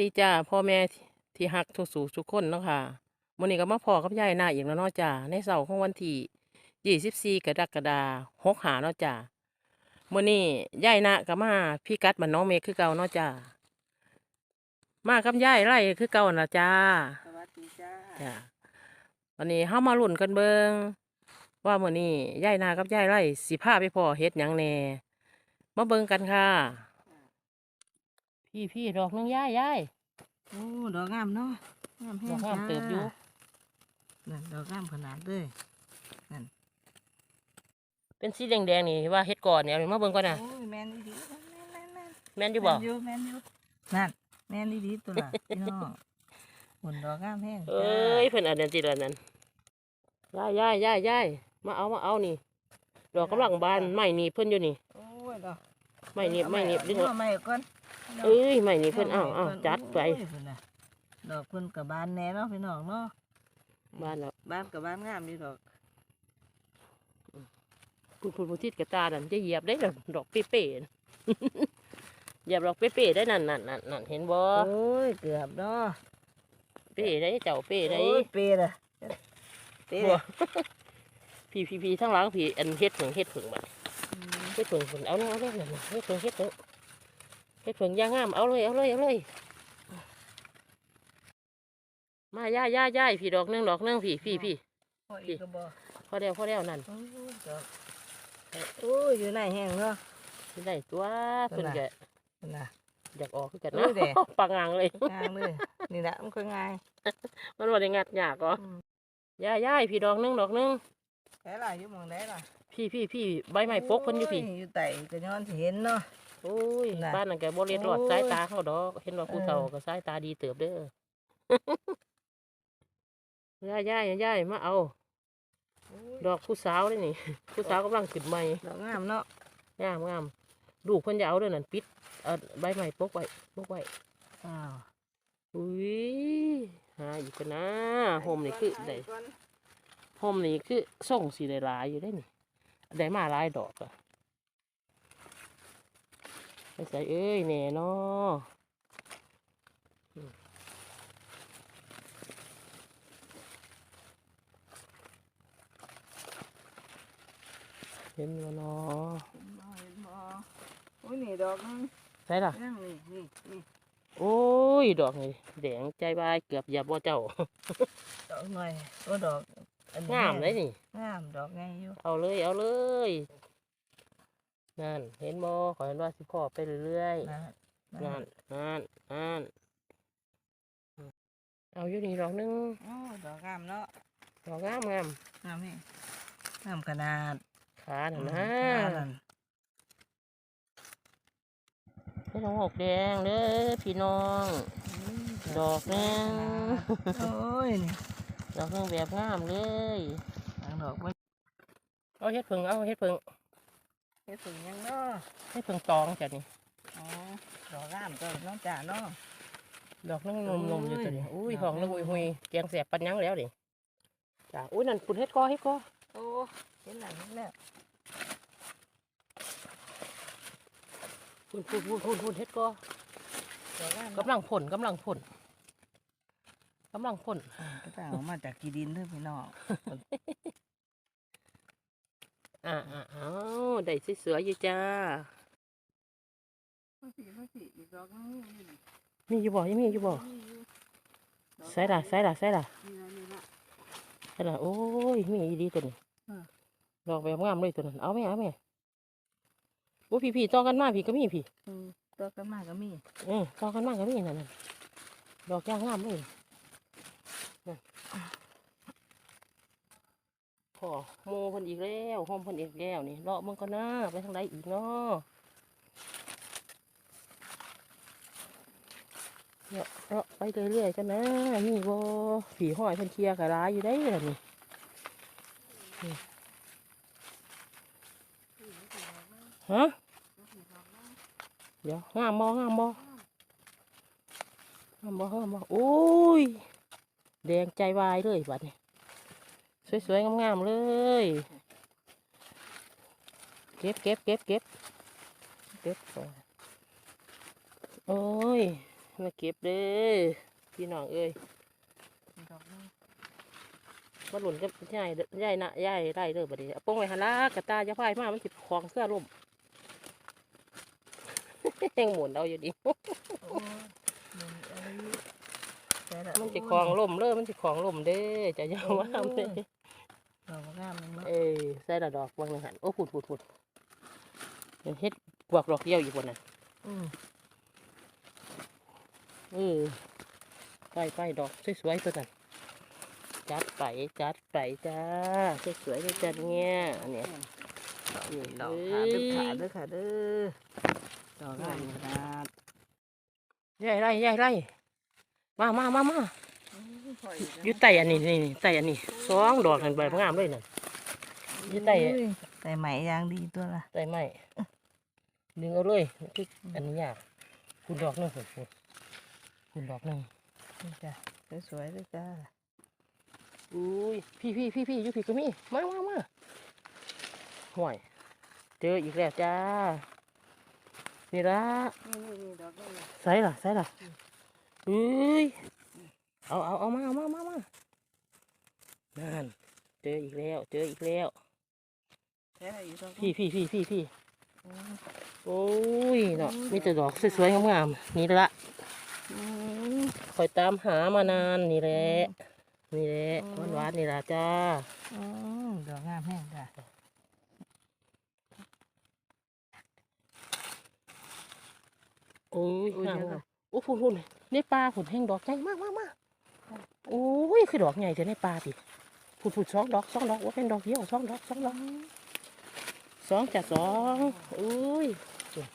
ดีจ้าพ่อแม่ที่ที่ฮักทุกสู่ทุกคนเนาะค่ะมื้อนี้ก็มาพอกับยายนาอีกแล้วเนาะจ้าในเสาร์ของวันที่ 24 กรกฎาคม65เนาะจ้ามื้อนี้ยายนาก็มาพี่กัดบ้านน้องเมฆคือเก่าเนาะจ้ามากับยายไร่คือเก่าน่ะจ้าสวัสดีจ้าจ้าวันนี้เฮามาลุ้นกันเบิงว่ามื้อนี้ยายนากับยายไร่สิพาไปพ่อเฮ็ดหยังแหน่มาเบิ่งกันค่ะ พี่พี่ดอกหนึงยายยายโอ้ดอกงามเนาะงามแห้ดองกงามจ้เติบอยู่นั่นดอกงามขนาดเลยเป็นสีแดงๆนี่ว่าเฮ็ดก่อนเนี่ยเอามาเบิ่งก่อนนะโอ้ยแมนดีดีแมนแมนแมนแม่นอยู่บ่แมนอยู่แมนอยู่นั่นแมนดีดีตัวละพี่น้องผลดอกงามแห้งเอ้ยเพิ่นอันนั้นติละนั้นยายยายยายยายมาเอามาเอานี่ดอกกำลังบานไม่หนีบเพิ่นอยู่นี่โอ้ยดอกไม่หนีบไม่หนีบดึงเอาใหม่ก่อน เอ้ยไม่หนีบเพิ่นเอ้าเอ้าจัดไปโอ้ยเพิ่นน่ะดอกเพิ่นกับบานแน่เนาะพี่น้องเนาะบ้านแล้วบ้านกับบานงามดีดอกคุณคุณผู้ทิศกระตานั่นจะเหยียบได้ดอกดอกเป๊ะๆน่ะเหยียบดอกเป๊ะๆได้นั่นนั่นนั่นนั่นเห็นบ่โอ้ยเกือบเนาะเป๊ะได้เจ้าเป๊ะได้โอ้ยเปรย์อะเปรย์บ่อะพี่พี่พี่ทั้งหลังพี่อันเฮ็ดผึ่งเฮ็ดผึ่งบัดเฮ็ดผึ่งผึ่งเอาเลยเอาเลยนั่นน่ะเฮ็ดผึ่งเฮ็ดเถอะ เฮ็ดผึ่งย่างงามเอาเลยเอาเลยเอาเลยมาย่าย่าย่ายพี่ดอกหนึงดอกหนึงพี่พี่พี่โอ้ยอีกกระบอกพอแล้วพอแล้วนั่นโอ้ยดอกโอ้ยอยู่ไหนแห้งเนาะสิได้ตัวเพิ่นนั่นก็น่ะนั่นน่ะอยากออกคือกันโอ้นะยแดดปังงางเลยงามเลยนี่แหละมันก็ง่ายมันบ่ได้งัดยากอ๋ออืมย่าย่ายพี่ดอกหนึงดอกหนึงได้ล่ะอยู่หมองได้ล่ะพี่พี่พี่ใบไม้ปกเพิ่นอยู่พี่โอยู่ไต่ก็ย้อนสิเห็นเนาะ โอ้ยน่ะบ้านนั่นแกบ่เลียดรอดโอ้ย สายตาเขาดอก เห็นว่าผู้เออเฒ่าก็สายตาดีเติบเด้อย่าย่ายย่ายมาเอาโอ้ยดอกผู้สาวเลยนี่ ผู้สาวกำลังขึ้นใหม่ดอกงามเนาะงามงามลูกเพิ่นจะเอาเด้อนั่นปิดเอาใบไม้ปกไว้ปกไว้อ้าวอุ้ยหาอยู่กันนะโฮมนี่คือได้โฮมนี่คือส่งสีได้หลายอยู่ได้นี่ได้มาหลายดอกอะไป ใส่เอ้ยแน่เนาะอืมเห็นบ่เนาะเห็นบ่เห็นบ่โอ้ยนี่ดอกนึงใช่ล่ะนั่งนี่นี่นี่โอ้ย ดอกนี่แดงใจบายเกือบเหยียบบ่เจ้า ดอกหน่อยโอ้ดอกอันนี้งามเลยนี่งามดอกไงอยู่ เอาเลยเอาเลย นั่น เห็นบ่ขอเห็นว่าสิพ่อไปเรื่อยนะๆนั่นนั่นนั่นเอาอยู่นี่ดอกหนึงโอ้ดอกงามเนาะดอกงามงามงามนี่งามขนาดขาหน่ะนะขานั่นไม่ต้องหกแดงเด้อพี่น้อง ดอกหนึงโอ้ยนี่ดอกหนึงแบบงามเลยทางดอกมันเอาเฮ็ดผึ่งเอาเฮ็ดผึ่งเฮ็ดถึงยังเนาะเฮ็ดผึ่งตองจ้ะนี่อ๋อดอกงามตัวน้องจ๋าเนาะ ดอกนึงนมนมๆอยู่จ้ะนี่โอ้อุ้ยยห้องนึกอุ้ยหุยแกงแสบปันยังแล้วนี่จ้ะอุ้ยนั่นปุ่นเฮ็ดกอเฮ็ดกอโอ้เห็นแล้วเห็นแล้วพุ่นพุ่นพุ่นพุ่นพุ่นเฮ็ดก็ดอกงามกำลังผลกำลังผลกำลังผลก็จะเอามาจากกีดินเด้อพี่น้อง อ่าอ่าอ้าวได้สวยๆอยู่จ้ามาสิมาสิอีกดอกนึงนี่มีอยู่บ่ยังมีอยู่บ่ใส่ละใส่ละใส่ละนี่ละนี่ละใส่ละโอ้ย มีอีดีตัวนี้อ่าดอกแบบงามเลยตัวนั้น เอาไหมเอาไหมโอ้พี่พี่ต่อกันมาพี่ก็มีพี่อืมตัวกันมากก็มีเออต่อกันมาก็มีนั่นน่ะดอกย่างงามเลยนั่น พอโมเพิ่นอีกแล้วหอมเพิ่นอีกแล้วนี่เลาะมึงก็น่าไปทางใดอีกเนาะเลาะเลาะไปเรื่อยๆกันนะนี่บ่ผีห้อยเพิ่นเคลียร์กะลายอยู่ได้เลยนี่นี่ฮะเดี๋ยวงามบ่งามบ่งามบ่งามบ่โอ้ยแดงใจวายเลยบัดนี้ สวยๆงามๆเลย เก็บเก็บเก็บเก็บเก็บก่อนโอ้ย มาเก็บเด้อพี่น้องเอ้ยดอกนึงมาหลุนกับยายเด้อยายนะยายได้เด้อบัดนี้เอาโป้งไว้หันละกระตายจะพายมามันสิคลองเสื้อล่มแห้งหมุนเอาอยู่ดีโอ้ยมันอะไรแต่ละมันสิคลองล่มเด้อมันสิคลองล่มเด้อจะอยาวว่าเด้อ ดอกงามมันมั้ เอ้ยใส่ละดอกบางหนึงหันโอ้ผุดผุดผุดเดี๋ยวเฮ็ดกวักดอกเดียวอยู่บนน่ะอืมเออไปไปดอกสวยๆตัวนั้นจัดไปจัดไปจ้าสวยๆเลยจ้ะเนี่ยอันเนี้ยนี่ดอกขาเด้อขาเด้อขาเด้อดอกงามขนาดยายไร่ยายไร่มามามามาออยู่ใต้อันนี้นี่นี่ใต้อันนี้สองดอกนั่นใบงามเลยนั่น อยู่ใต้ใต้ไหมยางดีตัวละใต้ไม้ดึงเอาเลยคืออันนี้ยากคุณดอกหนึงคุณคุณดอกหนึงจ้ะสวยๆเลยจ้าอุ้ยพี่พี่พี่พี่อยู่พี่ก็มีมามามาห่วยเจออีกแล้วจ้า นี่ละนี่นี่ดอกนี่ใส่ละใส่ละอุ้ยเอาเอาเอามาเอามามามานั่นเจออีกแล้ว เจออีกแล้ว แค่ไหนอยู่ดอกพี่พี่พี่พี่พี่อืมโอ้ยเนาะมีแต่ดอกสวยๆงามๆนี่ละอืมคอยตามหามานานนี่แหละนี่แหละอืมหวานๆนี่ละจ้าอืมดอกงามแห้งจ้ะโอ้ยอุ้ยงามเดี๋ยวงาก่อมนโอ้ฝุ่นฝุ่นในปลาฝุ่นแห้งดอกใหญ่มากมากมากโอ้ยคือดอกใหญ่แต่ในปลาติฝุ่นฝุ่นสองดอกสองดอกว่าเป็นดอกเดียวสองดอกสองดอก สองจากสองอุ้ยเกิด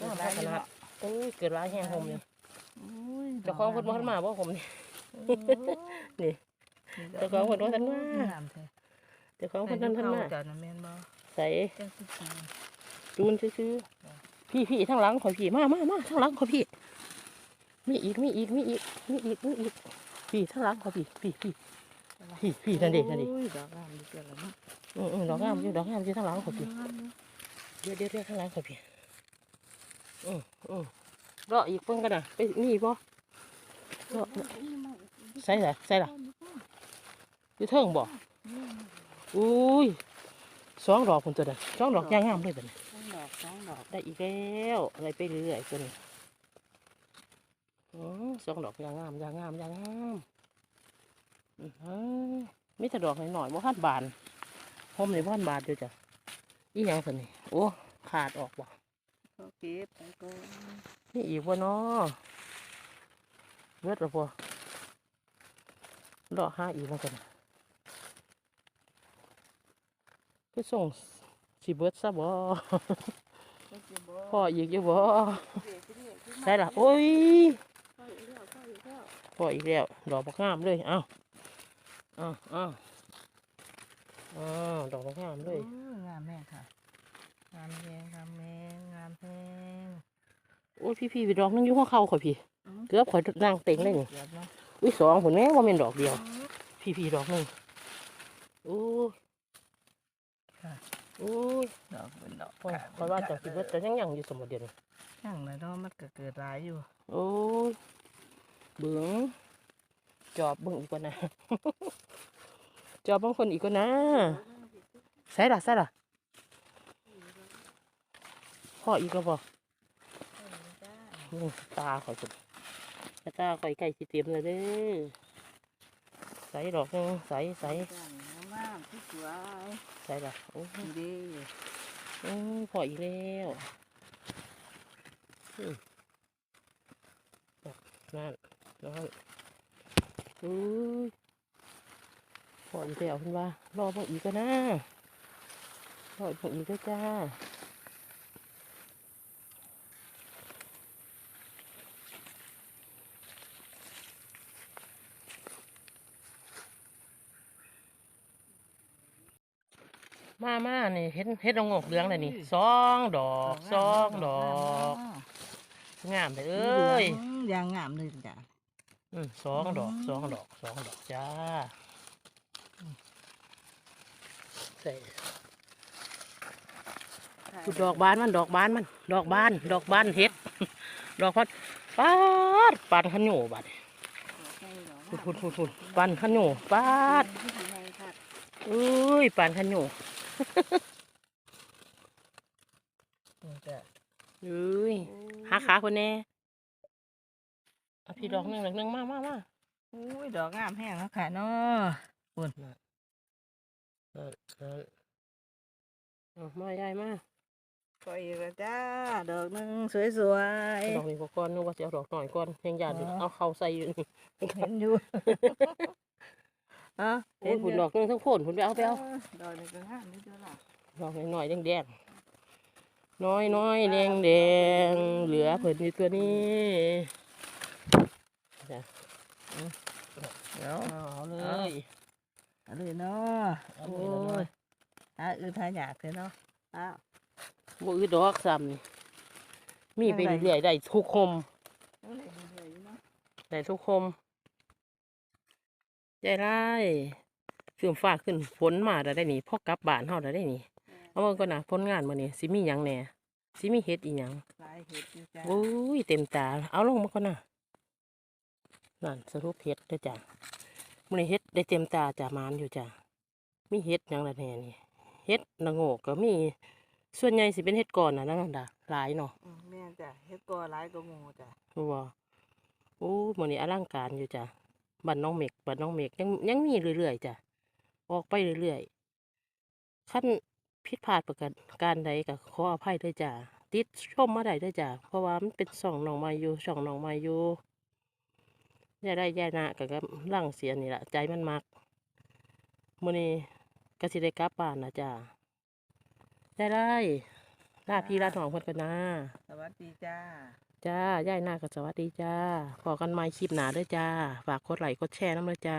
งามอะไรขอยู่นาดเนาะโอ้ยเกิดร้ายแห้งหมนี่อุ้ยเจ้าของเพิ่นบ่ทันมาบ่ผมนี่นี่นี่เจ้าของเพิ่นว่าท่านว่างามแท้เจ้าของเพิ่นนั่นเพิ่นมาจ้ะนะแม่นบ่ใส่จังสิกินจูนซื้อๆพี่พี่ทั้งหลังขอยพี่มามามาทั้งหลังขอยพี่มีอีกมีอีกมีอีกมีอีกมีอีกพี่ทั้งหลังขอยพี่พี่พี่พี่พี่นั่นดินั่นดิโอ้ยดอกงามดีเกินแล้วเนาะ อืมอืมดอกงามอยู่ดอกงามอยู่ทั้งหลังขอยพี่งามเนาะเดี๋ยวเดี๋ยวเดี๋ยวทั้งหลังขอยพี่อืมอืมรออีกเพิ่งกันนะไปมีอีกบ่รอใส่ละใส่ละอยู่เทิงบ่อุ้ยสองดอกคนตัวนั้นสองดอกย่างงามเลยบัดนี้สองดอกสองดอกได้อีกแล้วอะไรไปเรื่อยๆตัวนี้อ๋อสองดอกยางงามยางงามยางงามอือหือมีแต่ดอกหน่อยๆบ่ทันบาน ผมนี่บ่ทันบานเดียวจ้ะอีหยังสันนี่โอ้ขาดออกบ่ก็เก็บไปก่อนนี่อีกบ่เนาะเบิดแล้วบ่ดอกห้าอีกแล้วกันคือส่งสิเบิดซะบ่ก็จะบ่พ่ออีกอยู่บ่เก็บไปเรื่อยขึ้นมาใช่ล่ะโอ้ยเข้าอีกแล้วเข้าอีกแล้วพออีกแล้วดอกบักงามเลย เอ้าเอ้าเอ้า อ้าวดอกบักงามเลยโอ้ยงามแม่ค่ะ งามแพงงามแพงงามแพงโอ้ยพี่พี่ไปดอกนึงอยู่หัวเข่าข่อยพี่อืมเกือบข่อยนั่งเต็งเลยนี่ เกือบเนาะอุ้ยสองผลแม่ว่าเป็นดอกเดียว พี่พี่ดอกหนึงโอ้ยค่ะโอ้ยดอกเป็นดอกข่อยข่อยว่าจะสิเบิดแต่ยังยังอยู่สมบูรณ์เดียวนี่ช่างเลยเนาะมันก็เกิดหลายอยู่โอ้ยเบื้องจอบเบื้องอีกก่อนนะ จอบบางคนอีกก่อนนะใส่ละใส่ละพ่ออีกก็บอกนี่ตาข่อยสุดตาข่อยไก่สิเตรียมเลยเด้อใส่ดอกหนึงใส่ใส่งามที่สวยใส่ละโอ้ยดีโอ้ยพออีกแล้วอืมนั่นนั่นอุ้ ยพออีกแล้วคุณว่า รอพออีกก็นะรอพออีกก็จ้ามามานี่เห็ดเห็ดดองกเหลืองเลยนี่สองดอกสองดอก งามเลยเอ้ยยางงามเลยจ้ะอืมสองดอกอืมสองดอกสองดอกจ้า ใส่ดอกบานมันดอกบานมัน ดอกบาน ดอกบานเห็ด ดอกพัดปาดปานขะโหนูบัดพุ่นพุ่นพุ่นพุ่นปานขะโหนูปาดเอ้ยปานขะโหนูจ้ะเอ้ยหาขาคนแน่เอาพี่ดอกหนึงดอกหนึงมามามาอุ้ยดอกงามแห้งแล้วค่ะเนาะ เออเออเอามายายมาก็อีกแล้วจ้า ดอกหนึงสวยเอาดอกนี้ก็ก่อนนึกว่าจะเอาดอกหน่อยก่อนเพียงยาดอ๋อเอาเข้าใส่อยู่นี่ๆ เห็นอยู่ อะโอ้ยผุนดอกหนึงทั้งโผลผุนไปเอาไปเอาดอกนี้ก็งามนี่จ้ะล่ะดอกน้อยๆแดงๆน้อยน้อยๆแดงแดงๆเหลือเพิ่นอยู่ตัวนี้จ้ะเดี๋ยวเอาเลย เอาเลยเนาะเอาโอ้เลยเอาเลยยหาอื่นหาอยากเลยเนาะอ้าวบ่อือดอกซ้ำนี่มีไปจังใดเรื่อยๆได้ทุกคมเอาเลยเอาเลยเนาะได้ทุกคมใจร้ายเสื่อมฟ้าขึ้นฝนมาได้ได้นี่พอกลับบ้านเฮาได้ได้นี่เอาเบิ่งก่อนนะผลงานมื้อนี้สิมีหยังแหน่สิมีเฮ็ดอีหยังลายเห็ดอยู่จ้าโอ้ยเต็มตา เอาลงมาก่อนนะนั่นสรุปเฮ็ดเด้อจ้ะ มื้อนี้เฮ็ดได้เต็มตาจ้ะมานอยู่จ้ะมีเฮ็ดหยังละแหน่นี่เฮ็ดละโงกก็มีส่วนใหญ่สิเป็นเฮ็ดก่อนน่ะนั่นน่ะหลายเนาะอืมแม่นจ้ะเฮ็ดกอหลายก็หมูจ้ะรู้บ่โอ้มื้อนี้อลังการอยู่จ้ะบ้านน้องเมกบ้านน้องเมกยังยังมีเรื่อยๆจ้ะออกไปเรื่อยๆคันผิดพลาดประการการใดก็ขออภัยด้วยจ้ะติดชมมาได้ด้วยจ้ะเพราะว่ามันเป็นช่องน้องมาอยู่ช่องน้องมาอยู่อ ย่าได้แย่นะก็กำลังเสียนี่ล่ะใจมันมักมื้อนี้ก็สิได้กลับบ้านนะจ้ะได้ได้ลาพี่ลาน้องเพิ่นกันนะสวัสดีจ้า จ้าย่ายหน้าก็สวัสดีจ้าพอกันใหม่คลิปหนาเด้วยจ้า ฝากกดไลค์กดแชร์น้ำเลยจ้า